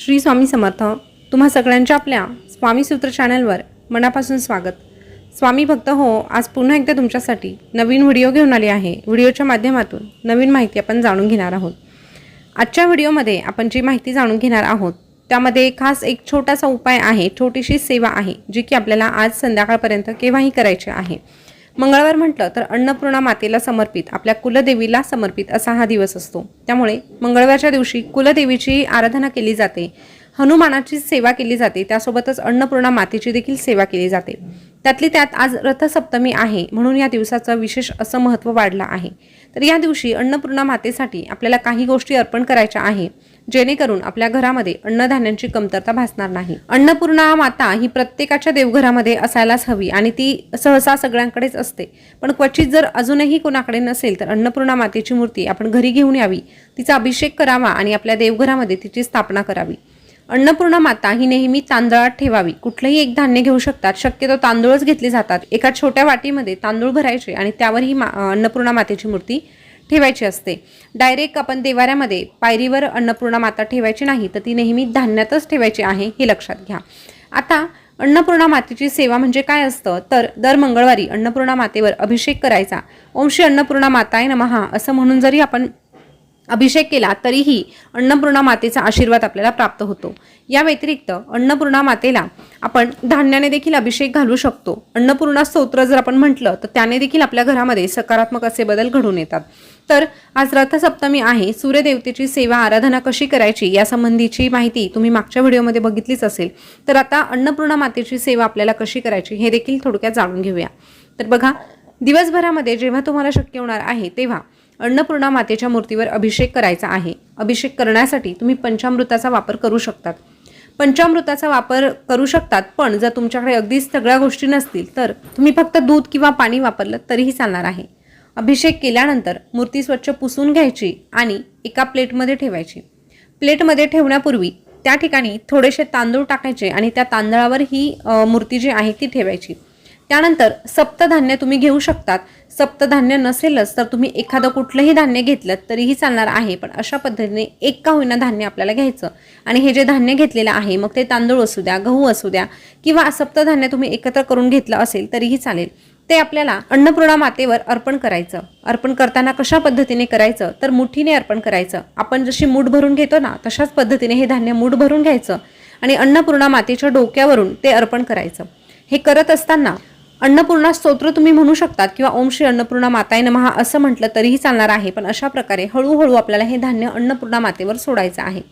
श्री स्वामी समर्थ तुम्हा सगळ्यांच्या आपल्या स्वामी सूत्र चॅनलवर मनापासून स्वागत. स्वामी भक्त हो आज पुन्हा एकदा तुमच्यासाठी नवीन व्हिडिओ घेऊन आले आहे. व्हिडिओच्या माध्यमातून नवीन माहिती आपण जाणून घेणार आहोत. आजच्या व्हिडिओमध्ये आपण जी माहिती जाणून घेणार आहोत त्यामध्ये खास एक छोटासा उपाय आहे छोटीशी सेवा आहे जी की आपल्याला आज संध्याकाळपर्यंत केव्हाही करायची आहे. मंगळवार म्हटलं तर अन्नपूर्णा मातेला समर्पित आपल्या कुलदेवीला समर्पित असा हा दिवस असतो. त्यामुळे मंगळवारच्या दिवशी कुलदेवीची आराधना केली जाते हनुमानाची सेवा केली जाते त्यासोबतच अन्नपूर्णा मातेची देखील सेवा केली जाते. त्यातली त्यात आज रथसप्तमी आहे म्हणून या दिवसाचं विशेष असं महत्त्व वाढलं आहे. तर या दिवशी अन्नपूर्णा मातेसाठी आपल्याला काही गोष्टी अर्पण करायच्या आहे. जेणेकरून आपल्या घरामध्ये अन्नधान्यांची कमतरता भासणार नाही. अन्नपूर्णा माता ही प्रत्येकाच्या देवघरामध्ये असायलाच हवी आणि ती सहसा सगळ्यांकडेच असते. पण क्वचित जर अजूनही कोणाकडे नसेल तर अन्नपूर्णा मातेची मूर्ती आपण घरी घेऊन यावी तिचा अभिषेक करावा आणि आपल्या देवघरामध्ये तिची स्थापना करावी. अन्नपूर्णा माता ही नेहमी तांदळात ठेवावी. कुठलंही एक धान्य घेऊ शकतात शक्यतो तांदूळच घेतले जातात. एका छोट्या वाटीमध्ये तांदूळ भरायचे आणि त्यावर ही मा अन्नपूर्णा मातेची मूर्ती ठेवायची असते. डायरेक्ट आपण देवाऱ्यामध्ये पायरीवर अन्नपूर्णा माता ठेवायची नाही तर ती नेहमी धान्यातच ठेवायची आहे हे लक्षात घ्या. आता अन्नपूर्णा मातेची सेवा म्हणजे काय असतं? तर दर मंगळवारी अन्नपूर्णा मातेवर अभिषेक करायचा. ओम श्री अन्नपूर्णा माताय नमहा असं म्हणून जरी आपण अभिषेक केला तरीही अन्नपूर्णा मातेचा आशीर्वाद आपल्याला प्राप्त होतो. या व्यतिरिक्त अन्नपूर्णा मातेला आपण धान्याने देखील अभिषेक घालू शकतो. अन्नपूर्णा स्तोत्र जर आपण म्हटलं तर त्याने देखील आपल्या घरामध्ये सकारात्मक असे बदल घडून येतात. तर आज रथसप्तमी आहे सूर्यदेवतेची सेवा आराधना कशी करायची यासंबंधीची माहिती तुम्ही मागच्या व्हिडिओमध्ये बघितलीच असेल. तर आता अन्नपूर्णा मातेची सेवा आपल्याला कशी करायची हे देखील थोडक्यात जाणून घेऊया. तर बघा दिवसभरामध्ये जेव्हा तुम्हाला शक्य होणार आहे तेव्हा अन्नपूर्णा मातेच्या मूर्तीवर अभिषेक करायचा आहे. अभिषेक करण्यासाठी तुम्ही पंचामृताचा वापर करू शकतात. पंचामृताचा वापर करू शकतात पण जर तुमच्याकडे अगदीच सगळ्या गोष्टी नसतील तर तुम्ही फक्त दूध किंवा पाणी वापरलं तरीही चालणार आहे. अभिषेक केल्यानंतर मूर्ती स्वच्छ पुसून घ्यायची आणि एका प्लेटमध्ये ठेवायची. प्लेटमध्ये ठेवण्यापूर्वी त्या ठिकाणी थोडेसे तांदूळ टाकायचे आणि त्या तांदळावर ही मूर्ती जी आहे ती ठेवायची. त्यानंतर सप्तधान्य तुम्ही घेऊ शकतात. सप्तधान्य नसेलच तर तुम्ही एखादं कुठलंही धान्य घेतलं तरीही चालणार आहे. पण अशा पद्धतीने एक का होईना धान्य आपल्याला घ्यायचं. आणि हे जे धान्य घेतलेलं आहे मग ते तांदूळ असू द्या गहू असू द्या किंवा सप्तधान्य तुम्ही एकत्र करून घेतलं असेल तरीही चालेल. ते आपल्याला अन्नपूर्णा मातेवर अर्पण करायचं. अर्पण करताना कशा पद्धतीने करायचं? तर मुठीने अर्पण करायचं. आपण जशी मूठ भरून घेतो ना तशाच पद्धतीने हे धान्य मूठ भरून घ्यायचं आणि अन्नपूर्णा मातेच्या डोक्यावरून ते अर्पण करायचं. हे करत असताना अन्नपूर्णा स्तोत्र तुम्ही म्हणू शकतात किंवा ओम श्री अन्नपूर्णा माताय नमहा असं म्हटलं तरीही चालणार आहे पण अशा प्रकारे हळूहळू आपल्याला हे धान्य अन्नपूर्णा मातेवर सोडायचं आहे.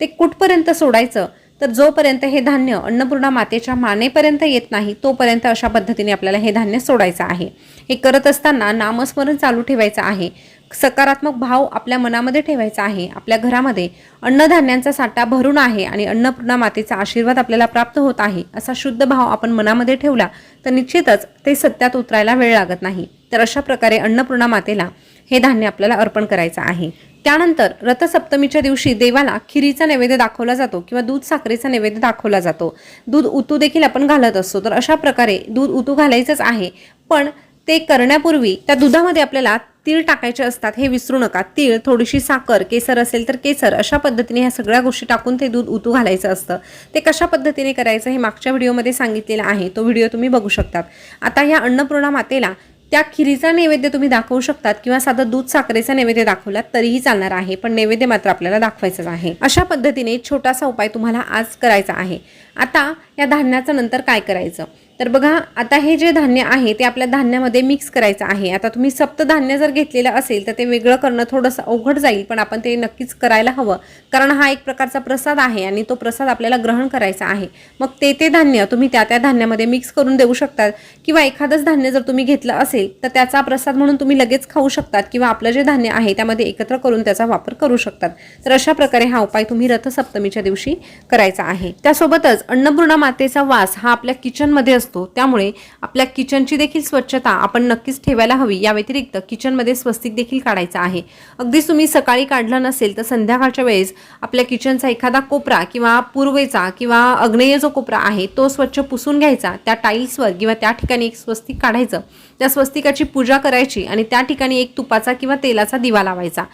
ते कुठपर्यंत सोडायचं? तर जोपर्यंत हे धान्य अन्नपूर्णा मातेच्या मानेपर्यंत येत नाही तोपर्यंत अशा पद्धतीने आपल्याला हे धान्य सोडायचं आहे. हे करत असताना नामस्मरण चालू ठेवायचं आहे. सकारात्मक भाव आपल्या मनामध्ये ठेवायचा आहे. आपल्या घरामध्ये अन्नधान्यांचा साठा भरून आहे आणि अन्नपूर्णा मातेचा आशीर्वाद आपल्याला प्राप्त होत आहे असा शुद्ध भाव आपण मनामध्ये ठेवला तर निश्चितच ते सत्यात उतरायला वेळ लागत नाही. तर अशा प्रकारे अन्नपूर्णा मातेला हे धान्य आपल्याला अर्पण करायचं आहे. त्यानंतर रथसप्तमीच्या दिवशी देवाला खिरीचा नैवेद्य दाखवला जातो किंवा दूध साखरेचा नैवेद्य दाखवला जातो. दूध उतू देखील आपण घालत असतो. तर अशा प्रकारे दूध उतू घालायचंच आहे. पण ते करण्यापूर्वी त्या दुधामध्ये आपल्याला तीळ टाकायचे असतात. हे विसरू नका. तीळ थोडीशी साखर केसर असेल तर केसर. अशा पद्धतीने ह्या सगळ्या गोष्टी टाकून ते दूध उतू घालायचं असतं. ते कशा पद्धतीने करायचं हे मागच्या व्हिडिओमध्ये सांगितलेलं आहे. तो व्हिडिओ तुम्ही बघू शकतात. आता ह्या अन्नपूर्णा मातेला त्या खिरीचा नैवेद्य तुम्ही दाखवू शकतात किंवा साधं दूध साखरेचा नैवेद्य दाखवलात तरीही चालणार आहे पण नैवेद्य मात्र आपल्याला दाखवायचं आहे. अशा पद्धतीने छोटासा उपाय तुम्हाला आज करायचा आहे. आता या धान्याचं नंतर काय करायचं? तर बघा आता हे जे धान्य आहे ते आपल्या धान्यामध्ये मिक्स करायचं आहे. आता तुम्ही सप्तधान्य जर घेतलेलं असेल तर ते वेगळं करणं थोडंसं अवघड जाईल पण आपण ते नक्कीच करायला हवं. कारण हा एक प्रकारचा प्रसाद आहे आणि तो प्रसाद आपल्याला ग्रहण करायचा आहे. मग ते ते धान्य तुम्ही त्या त्या धान्यामध्ये मिक्स करून देऊ शकतात. किंवा एखादंच धान्य जर तुम्ही घेतलं असेल तर त्याचा प्रसाद म्हणून तुम्ही लगेच खाऊ शकतात किंवा आपलं जे धान्य आहे त्यामध्ये एकत्र करून त्याचा वापर करू शकतात. तर अशा प्रकारे हा उपाय तुम्ही रथसप्तमीच्या दिवशी करायचा आहे. त्यासोबतच अन्नपूर्णा मातेचा वास हा आपल्या किचनमध्ये असतो त्यामुळे आपल्या किचनची देखील स्वच्छता आपण नक्कीच ठेवायला हवी. या व्यतिरिक्त किचनमध्ये स्वस्तिक देखील काढायचा आहे. अगदीच तुम्ही सकाळी काढलं नसेल तर संध्याकाळच्या वेळेस आपल्या किचनचा एखादा कोपरा किंवा पूर्वेचा किंवा अग्नेय जो कोपरा आहे तो स्वच्छ पुसून घ्यायचा. त्या टाईल्सवर किंवा त्या ठिकाणी एक स्वस्तिक काढायचं. त्या स्वस्तिकाची पूजा करायची आणि त्या ठिकाणी एक तुपाचा किंवा तेलाचा दिवा लावायचा.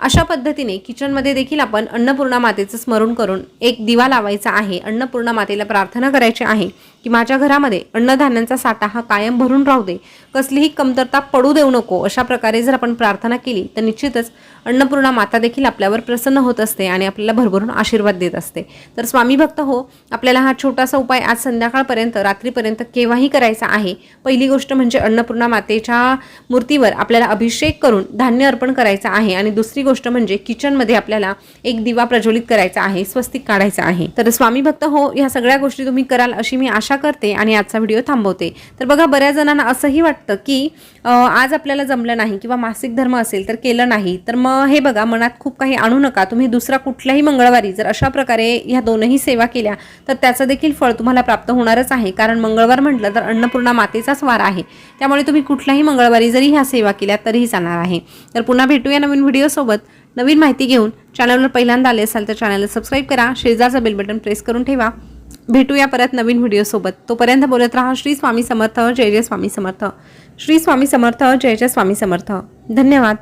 अशा पद्धतीने किचनमध्ये देखील आपण अन्नपूर्णा मातेचं स्मरण करून एक दिवा लावायचा आहे. अन्नपूर्णा मातेला प्रार्थना करायची आहे. की माझ्या घरामध्ये अन्नधान्यांचा साठा हा कायम भरून राहू दे. कसलीही कमतरता पडू देऊ नको अशा प्रकारे जर आपण प्रार्थना केली तर निश्चितच अन्नपूर्णा माता देखील आपल्यावर प्रसन्न होत असते आणि आपल्याला भरभरून आशीर्वाद देत असते. तर स्वामी भक्त हो आपल्याला हा छोटासा उपाय आज संध्याकाळपर्यंत रात्रीपर्यंत केव्हाही करायचा आहे. पहिली गोष्ट म्हणजे अन्नपूर्णा मातेच्या मूर्तीवर आपल्याला अभिषेक करून धान्य अर्पण करायचं आहे आणि दुसरी गोष्ट म्हणजे किचनमध्ये आपल्याला एक दिवा प्रज्वलित करायचा आहे स्वस्तिक काढायचा आहे. तर स्वामी भक्त हो ह्या सगळ्या गोष्टी तुम्ही कराल अशी मी आशा करते आणि आजचा व्हिडिओ थांबवते. तर बघा बऱ्याच जणांना असंही वाटतं की आज आपल्याला जमलं नाही किंवा मासिक धर्म असेल तर केलं नाही. तर मग हे बघा मनात खूप काही आणू नका. तुम्ही दुसरा कुठल्याही मंगळवारी जर अशा प्रकारे ह्या दोनही सेवा केल्या तर त्याचं देखील फळ तुम्हाला प्राप्त होणारच आहे. कारण मंगळवार म्हटलं तर अन्नपूर्णा मातेचाच वार आहे. त्यामुळे तुम्ही कुठल्याही मंगळवारी जरी ह्या सेवा केल्या तरीही चालणार आहे. तर पुन्हा भेटूया नवीन व्हिडिओसोबत नवीन माहिती घेऊन चॅनलवर पहिल्यांदा आले असाल तर चॅनलला सबस्क्राईब करा. शेजारचं बेल बटन प्रेस करून ठेवा. भेटूया परत नवीन व्हिडिओसोबत तोपर्यंत बोलत राहा श्री स्वामी समर्थ जय जय स्वामी समर्थ. श्री स्वामी समर्थ जय जय स्वामी समर्थ. धन्यवाद.